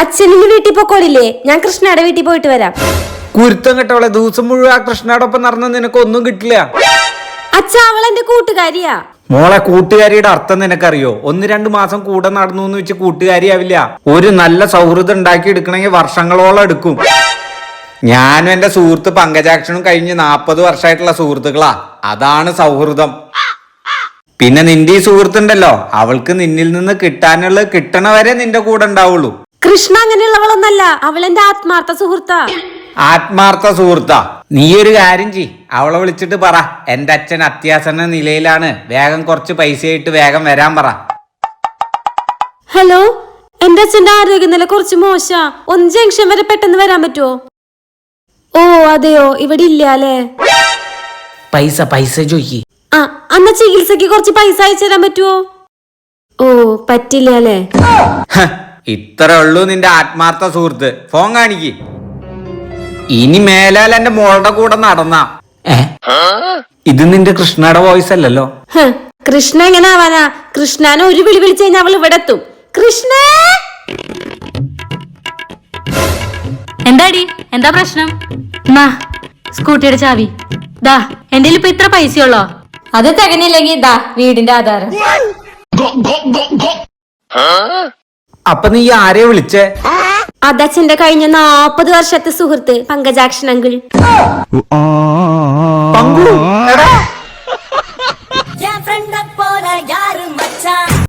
അച്ഛനിന്ന് വീട്ടിൽ പൊക്കോളില്ലേ ഞാൻ കൃഷ്ണയുടെ വീട്ടിൽ പോയിട്ട് വരാം. കുരുത്തം കെട്ടവളെ ദിവസം മുഴുവൻ ആ കൃഷ്ണയോടൊപ്പം നടന്ന നിനക്ക് ഒന്നും കിട്ടില്ല. അച്ഛ അവൾ എന്റെ കൂട്ടുകാരിയാ. മോളെ കൂട്ടുകാരിയുടെ അർത്ഥം നിനക്കറിയോ? ഒന്ന് രണ്ട് മാസം കൂടെ നടന്നു എന്ന് വെച്ച് കൂട്ടുകാരിയാവില്ല. ഒരു നല്ല സൗഹൃദം ഉണ്ടാക്കി എടുക്കണമെങ്കിൽ വർഷങ്ങളോളം എടുക്കും. ഞാനും എന്റെ സുഹൃത്ത് പങ്കജാക്ഷനും കഴിഞ്ഞ് നാപ്പത് വർഷമായിട്ടുള്ള സുഹൃത്തുക്കളാ. അതാണ് സൗഹൃദം. പിന്നെ നിന്റെ ഈ സുഹൃത്തുണ്ടല്ലോ. അവൾക്ക് നിന്നിൽ നിന്ന് കിട്ടാനുള്ളത് കിട്ടണ വരെ നിന്റെ കൂടെ ഉണ്ടാവുള്ളൂ. കൃഷ്ണ അങ്ങനെയുള്ളവളൊന്നല്ല. അവൾ എന്റെ ആത്മാർത്ഥ സുഹൃത്ത. ആത്മാർത്ഥ സുഹൃത്ത. നീ ഒരു കാര്യം ചെയ് അവളെ വിളിച്ചിട്ട് പറ. എന്റെ അച്ഛൻ അത്യാസന്ന നിലയിലാണ്. വേഗം കുറച്ച് പൈസ ആയിട്ട് വേഗം വരാൻ പറ. ഹലോ? എന്റെ അച്ഛന്റെ ആരോഗ്യനില കുറച്ച് മോശാ. ഒന്ന് ജംഗ്ഷൻ വരെ പെട്ടെന്ന് വരാൻ പറ്റുമോ ഓ അതെയോ? ഇവിടെ ഇല്ല അല്ലേ? പൈസ പൈസ ചോയ്ക്ക്. ആ അന്ന ചികിത്സക്ക് കുറച്ച് പൈസ അയച്ചു തരാൻ പറ്റുമോ ഓ പറ്റില്ല അല്ലേ? ഹ, ഇത്രേ ഉള്ളൂ നിന്റെ ആത്മാർത്ഥ സുഹൃത്ത്. ഫോൺ കാണിക്ക്. ഇനി മേലാൽ എന്റെ മോളുടെ കൂടെ നടന്ന. ഇത് നിന്റെ കൃഷ്ണയുടെ വോയിസ് അല്ലല്ലോ. കൃഷ്ണ എങ്ങനെ ആവാനാ? കൃഷ്ണനെ ഒരു വിളി വിളിച്ചു കഴിഞ്ഞാൽ അവൾ ഇവിടെ എത്തും. കൃഷ്ണ! എന്താടി? എന്താ പ്രശ്നം? മാ സ്കൂട്ടിയുടെ ചാവി. ദാ എന്റെ ഇപ്പൊ ഇത്ര പൈസയുള്ളോ? അത് തികഞ്ഞില്ലെങ്കിൽ ദാ വീടിന്റെ ആധാരം. അപ്പൊ നീ ആരെ വിളിച്ചേ? അതച്ഛന്റെ കഴിഞ്ഞ നാപ്പത് വർഷത്തെ സുഹൃത്ത് പങ്കജാക്ഷൻ അങ്കിൾ പങ്കു എടാ.